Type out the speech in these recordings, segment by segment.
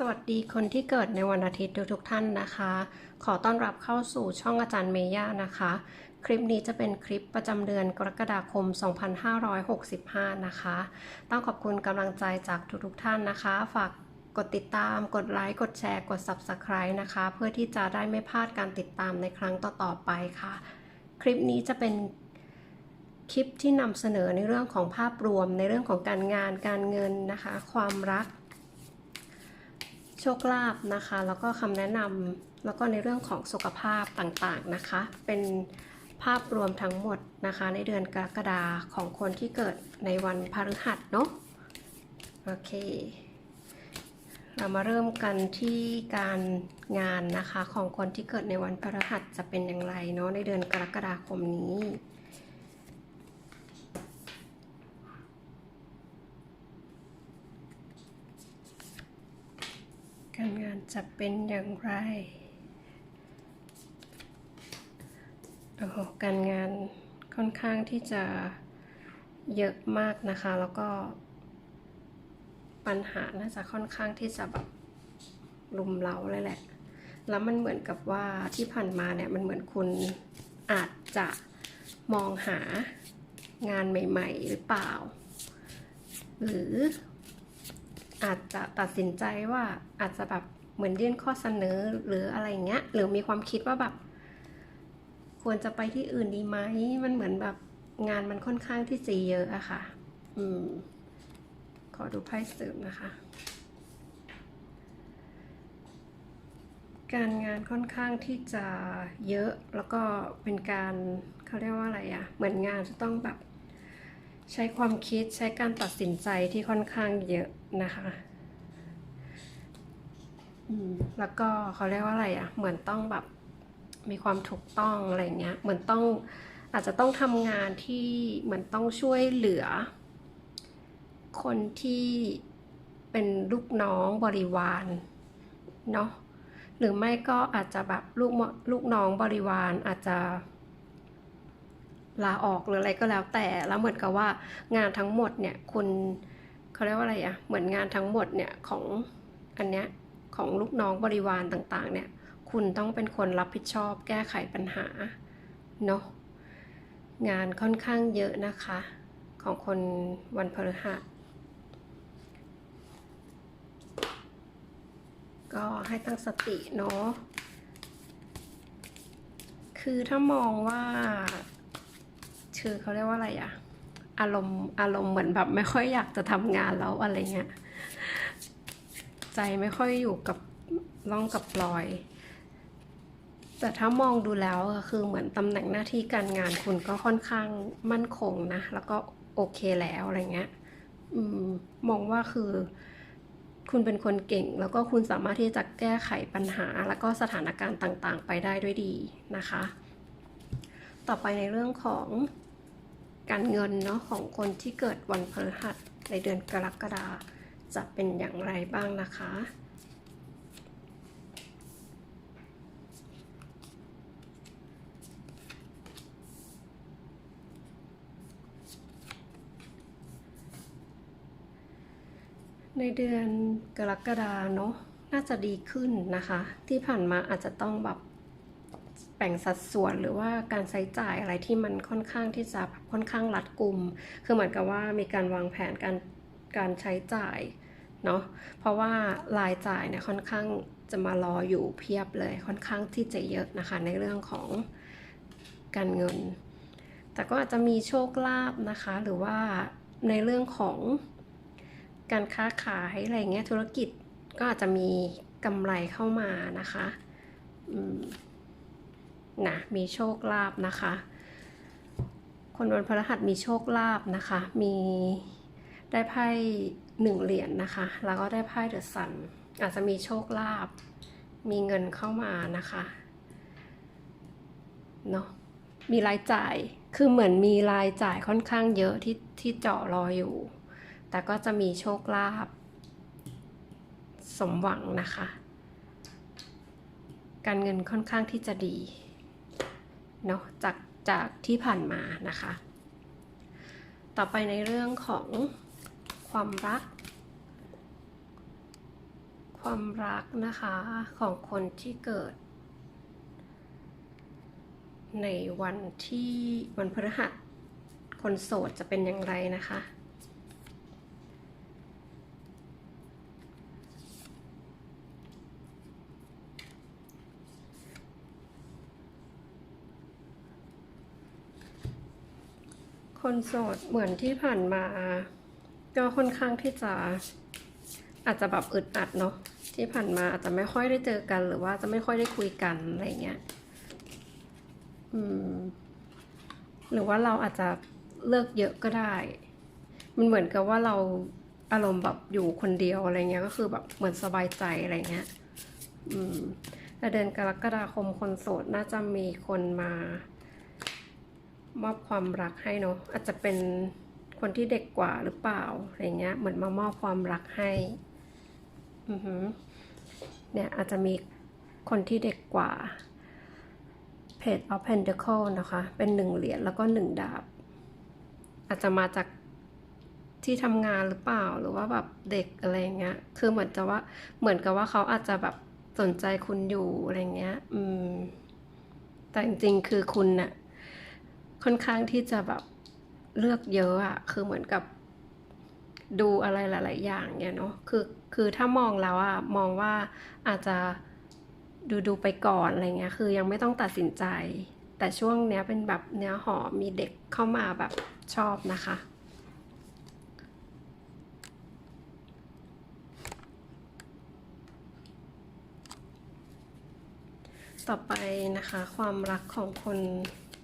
สวัสดีคนที่เกิดในวันอาทิตย์ทุกๆท่านนะคะ ขอต้อนรับเข้าสู่ช่องอาจารย์เมย่านะคะ คลิปนี้จะเป็นคลิปประจำเดือนกรกฎาคม 2565 นะคะ ต้องขอบคุณกำลังใจจากทุกๆท่านนะคะ ฝากกดติดตาม กดไลค์ กดแชร์ กด Subscribe นะคะ เพื่อที่จะได้ไม่พลาดการติดตามในครั้งต่อๆไปค่ะ คลิปนี้จะเป็นคลิปที่นำเสนอในเรื่องของภาพรวม ในเรื่องของการงาน การเงินนะคะ ความรัก โชคลาภนะคะ แล้วก็คำแนะนำแล้วก็ในเรื่องของสุขภาพต่างๆนะคะ เป็นภาพรวมทั้งหมดนะคะ ในเดือนกรกฎาของคนที่เกิดในวันพฤหัสเนาะโอเค เรามาเริ่มกันที่การงานนะคะของคนที่เกิดในวันพฤหัสจะเป็นอย่างไรเนาะในเดือนกรกฎาคมนี้ การงานจะเป็นอย่างไรโอ้โหการงานค่อนข้างที่จะเยอะมากนะคะ แล้วก็ปัญหาน่าจะค่อนข้างที่จะแบบลุมเล้าเลยแหละ แล้วมันเหมือนกับว่าที่ผ่านมาเนี่ยมันเหมือนคุณอาจจะมองหางานใหม่ ๆ หรือเปล่า หรือ อาจจะตัดสินใจว่าอาจจะแบบเหมือนยื่นข้อเสนอหรืออะไรเงี้ย หรือมีความคิดว่าแบบ ควรจะไปที่อื่นดีไหมมันเหมือนแบบงานมันค่อนข้างที่จะเยอะอะค่ะ อืม ขอดูไพ่เสริมนะคะ การงานค่อนข้างที่จะเยอะแล้วก็เป็นการเขาเรียกว่าอะไรอะเหมือนงานจะต้องแบบ ใช้ความคิดใช้การตัดสินใจที่ค่อนข้างเยอะนะคะแล้วก็เขาเรียกว่าอะไรอะ่ะ เหมือนต้องแบบมีความถูกต้องอะไรเงี้ย เหมือนต้องอาจจะต้องทำงานที่เหมือนต้องช่วยเหลือ คนที่เป็นลูกน้องบริวารเนาะหรือไม่ก็อาจจะแบบลูกมลูกน้องบริวารอาจจะ ลาออกหรืออะไรก็แล้วแต่แล้วเหมือนกับว่างานทั้งหมดเนี่ยคุณเขาเรียกว่าอะไรอะเหมือนงานทั้งหมดเนี่ยของอันเนี้ยของลูกน้องบริวารต่างๆ เนี่ยคุณต้องเป็นคนรับผิดชอบแก้ไขปัญหาเนาะงานค่อนข้างเยอะนะคะ ของคนวันพฤหัสก็ให้ตั้งสติเนาะคือถ้ามองว่า คือเขาเรียกว่าอะไรอะอารมณ์อารมณ์เหมือนแบบไม่ค่อยอยากจะทำงานแล้วอะไรเงี้ยใจไม่ค่อยอยู่กับล่องกับปลอย แต่ถ้ามองดูแล้วอะคือเหมือนตำแหน่งหน้าที่การงานคุณก็ค่อนข้างมั่นคงนะ แล้วก็โอเคแล้วอะไรเงี้ยอมมองว่าคือ คุณเป็นคนเก่ง แล้วก็คุณสามารถที่จะแก้ไขปัญหา แล้วก็สถานการณ์ต่างๆ ไปได้ด้วยดีนะคะ ต่อไปในเรื่องของ การเงินเนาะของคนที่เกิดวันพฤหัสในเดือนกรกฎาจะเป็นอย่างไรบ้างนะคะ ในเดือนกรกฎาเนาะน่าจะดีขึ้นนะคะ ที่ผ่านมาอาจจะต้องแบบ แบ่งสัดส่วนหรือว่าการใช้จ่ายอะไรที่มันค่อนข้างที่จะค่อนข้างรัดกุม คือเหมือนกับว่ามีการวางแผนการการใช้จ่ายเนาะ เพราะว่ารายจ่ายเนี่ยค่อนข้างจะมารออยู่เพียบเลยค่อนข้างที่จะเยอะนะคะในเรื่องของการเงิน แต่ก็อาจจะมีโชคลาภนะคะ หรือว่าในเรื่องของการค้าขายอะไรเงี้ยธุรกิจก็อาจจะมีกำไรเข้ามานะคะ อืม นะมีโชคลาภนะคะ คนวันพฤหัสมีโชคลาภนะคะ มีได้ไพ่หนึ่งเหรียญนนะคะ แล้วก็ได้ไพ่เดอะซันอาจจะมีโชคลาภมีเงินเข้ามานะคะเนาะมีรายจ่ายคือเหมือนมีรายจ่ายค่อนข้างเยอะที่ที่เจาะรออยู่ แต่ก็จะมีโชคลาภสมหวังนะคะ การเงินค่อนข้างที่จะดี เนาะจากจากที่ผ่านมานะคะ ต่อไปในเรื่องของความรัก ความรักนะคะของคนที่เกิด ในวันที่วันพฤหัสคนโสดจะเป็นอย่างไรนะคะ คนโสดเหมือนที่ผ่านมา ก็ค่อนข้างที่จะอาจจะแบบอึดอัดเนาะที่ผ่านมาอาจจะไม่ค่อยได้เจอกัน หรือว่าจะไม่ค่อยได้คุยกันอะไรเงี้ยอืม หรือว่าเราอาจจะเลิกเยอะก็ได้ มันเหมือนกับว่าเราอารมณ์แบบอยู่คนเดียวอะไรเงี้ยก็คือแบบเหมือนสบายใจอะไรเงี้ย อืมแต่เดือนกรกฎาคมคนโสดน่าจะมีคนมา มอบความรักให้เนาะอาจจะเป็นคนที่เด็กกว่าหรือเปล่าอะไรเงี้ยเหมือนมามอบความรักให้อือหือเนี่ยอาจจะมีคนที่เด็กกว่า Page of Pentacle นะคะ เป็นหนึ่งเหรียญแล้วก็หนึ่งดาบ อาจจะมาจากที่ทำงานหรือเปล่าหรือว่าแบบเด็กอะไรเงี้ย คือเหมือนจะว่าเหมือนกับว่าเขาอาจจะแบบสนใจคุณอยู่อะไรเงี้ย อืม แต่จริงๆ คือคุณน่ะ ค่อนข้างที่จะแบบเลือกเยอะอะคือเหมือนกับดูอะไรหลาย ๆ อย่างเนี่ยเนาะคือคือถ้ามองแล้วอะมองว่าอาจจะดูดูไปก่อนอะไรเงี้ย คือยังไม่ต้องตัดสินใจ แต่ช่วงเนี้ยเป็นแบบเนื้อหอมมีเด็กเข้ามาแบบชอบนะคะ ต่อไปนะคะ ความรักของคน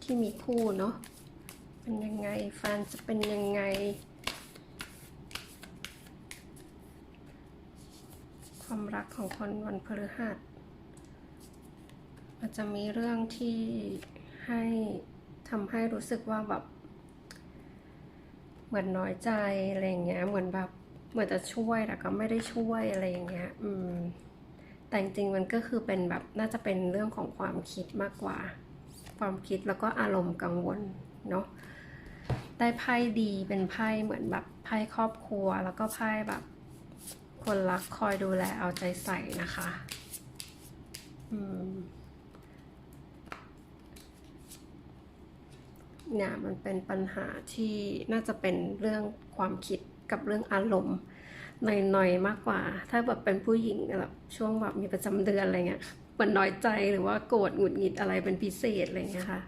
ที่มีคู่เนาะเป็นยังไงแฟนจะเป็นยังไง ความรักของคนวันพฤหัสอาจจะมีเรื่องที่ให้ทำให้รู้สึกว่าแบบ เหมือนน้อยใจอะไรอย่างเงี้ยเหมือนแบบเหมือนจะช่วยแต่ก็ไม่ได้ช่วยอะไรอย่างเงี้ย อืม แต่จริงๆมันก็คือเป็นแบบน่าจะเป็นเรื่องของความคิดมากกว่า ความคิดแล้วก็อารมณ์กังวลเนาะได้ไพ่ดีเป็นไพ่เหมือนแบบไพ่ครอบครัว แล้วก็ไพ่แบบ คนรักคอยดูแลเอาใจใส่นะคะอืมเนี่ยมันเป็นปัญหาที่น่าจะเป็นเรื่องความคิดกับเรื่องอารมณ์หน่อยๆมากกว่า ถ้าแบบเป็นผู้หญิงแบบช่วงแบบมีประจำเดือนอะไรเงี้ย มันน้อยใจหรือว่าโกรธหงุดหงิดอะไรเป็นพิเศษอะไรเงี้ยค่ะ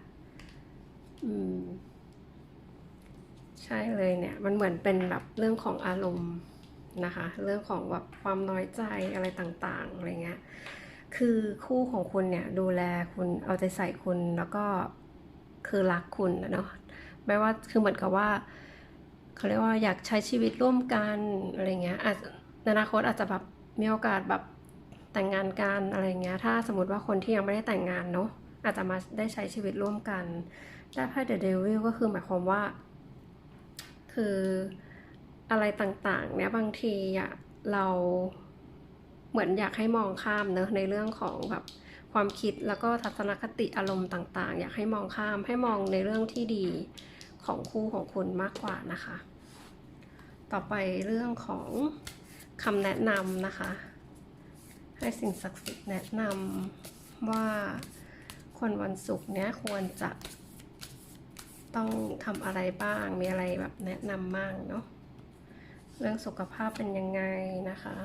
อืม ใช่เลยเนี่ย มันเหมือนเป็นแบบเรื่องของอารมณ์นะคะ เรื่องของแบบความน้อยใจอะไรต่างๆอะไรเงี้ย คือคู่ของคุณเนี่ย ดูแลคุณเอาใจใส่คุณแล้วก็คือรักคุณนะเนาะไม่ว่าคือเหมือนกับว่าเขาเรียกว่าอยากใช้ชีวิตร่วมกันอะไรเงี้ยอาจในอนาคตอาจจะแบบมีโอกาสแบบ แต่งงานกันอะไรเงี้ย ถ้าสมมติว่าคนที่ยังไม่ได้แต่งงานเนาะอาจจะมาได้ใช้ชีวิตร่วมกันได้ไพ่เดอะเดวิลก็คือหมายความว่า คืออะไรต่างๆ เนี่ยบางทีอะเราเหมือนอยากให้มองข้ามเนอะในเรื่องของแบบความคิดแล้วก็ทัศนคติอารมณ์ต่าง ๆ อยากให้มองข้ามให้มองในเรื่องที่ดีของคู่ของคุณมากกว่านะคะ ต่อไปเรื่องของคำแนะนำนะคะ ให้สิ่งศักดิ์สิทธิ์แนะนำว่าคนวันศุกร์เนี้ยควรจะต้องทำอะไรบ้าง มีอะไรแบบแนะนำบ้างเนาะ เรื่องสุขภาพเป็นยังไงนะคะ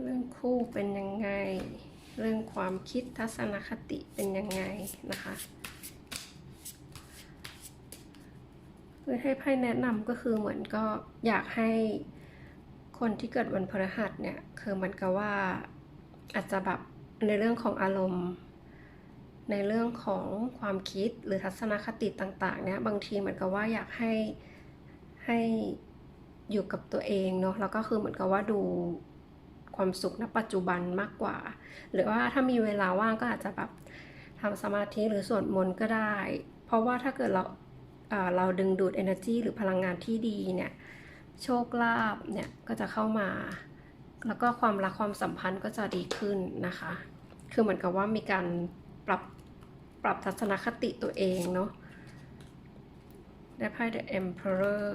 เรื่องคู่เป็นยังไง เรื่องความคิดทัศนคติเป็นยังไงนะคะ คือให้ไพ่แนะนำก็คือเหมือนก็อยากให้คนที่เกิดวันพฤหัสเนี่ย คือเหมือนกับว่าอาจจะแบบในเรื่องของอารมณ์ ในเรื่องของความคิดหรือทัศนคติต่าง ๆ เนี่ย บางทีเหมือนกับว่าอยากให้ให้อยู่กับตัวเองเนาะแล้วก็คือเหมือนกับว่าดูความสุขณปัจจุบันมากกว่า หรือว่าถ้ามีเวลาว่างก็อาจจะแบบทำสมาธิหรือสวดมนต์ก็ได้ เพราะว่าถ้าเกิดเรา เราดึงดูด energy หรือพลังงานที่ดีเนี่ยโชคลาภเนี่ยก็จะเข้ามา แล้วก็ความรักความสัมพันธ์ก็จะดีขึ้นนะคะ คือเหมือนกับว่ามีการปรับปรับทัศนคติตัวเองเนาะได้ไพ่ The Emperor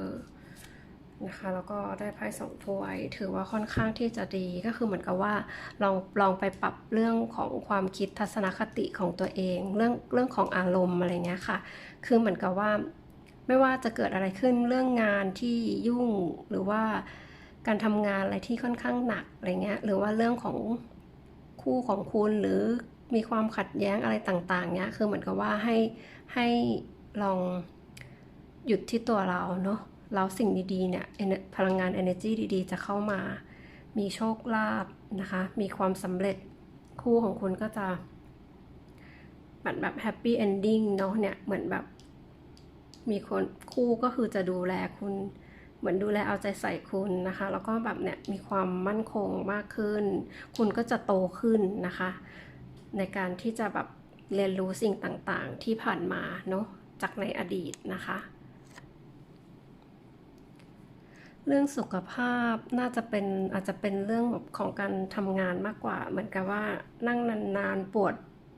นะคะแล้วก็ได้ไพ่สองถ้วย ถือว่าค่อนข้างที่จะดีก็คือเหมือนกับว่าลองลองไปปรับเรื่องของความคิดทัศนคติของตัวเอง เรื่องเรื่องของอารมณ์อะไรเงี้ยค่ะ คือเหมือนกับว่า ไม่ว่าจะเกิดอะไรขึ้นเรื่องงานที่ยุ่งหรือว่าการทำงานอะไรที่ค่อนข้างหนักอะไรเงี้ยหรือว่าเรื่องของคู่ของคุณหรือมีความขัดแย้งอะไรต่างๆเนี้ยคือเหมือนกับว่าให้ให้ลองหยุดที่ตัวเราเนาะแล้วสิ่งดีๆเนี่ยพลังงาน energy ดีๆ จะเข้ามา มีโชคลาภนะคะ มีความสำเร็จคู่ของคุณก็จะเหมือนแบบแฮปปี้เอนดิ้งเนาะเนี่ยเหมือนแบบ มีคนคู่ก็คือจะดูแลคุณ เหมือนดูแลเอาใจใส่คุณนะคะ แล้วก็แบบเนี่ยมีความมั่นคงมากขึ้น คุณก็จะโตขึ้นนะคะ ในการที่จะแบบเรียนรู้สิ่งต่างๆ ที่ผ่านมาเนาะจากในอดีตนะคะ เรื่องสุขภาพน่าจะเป็นอาจจะเป็นเรื่องของการทำงานมากกว่า เหมือนกับว่านั่งนานๆปวด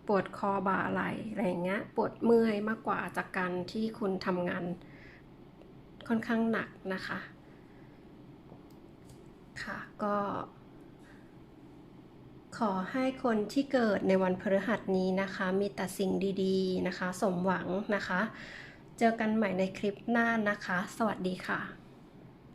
ปวดคอบ่าไหล่อะไรอย่างเงี้ยปวดเมื่อยมากกว่าจากการที่คุณทำงานค่อนข้างหนักนะคะ ค่ะก็ ขอให้คนที่เกิดในวันพฤหัสนี้นะคะ มีแต่สิ่งดีๆนะคะ สมหวังนะคะ เจอกันใหม่ในคลิปหน้านะคะ สวัสดีค่ะ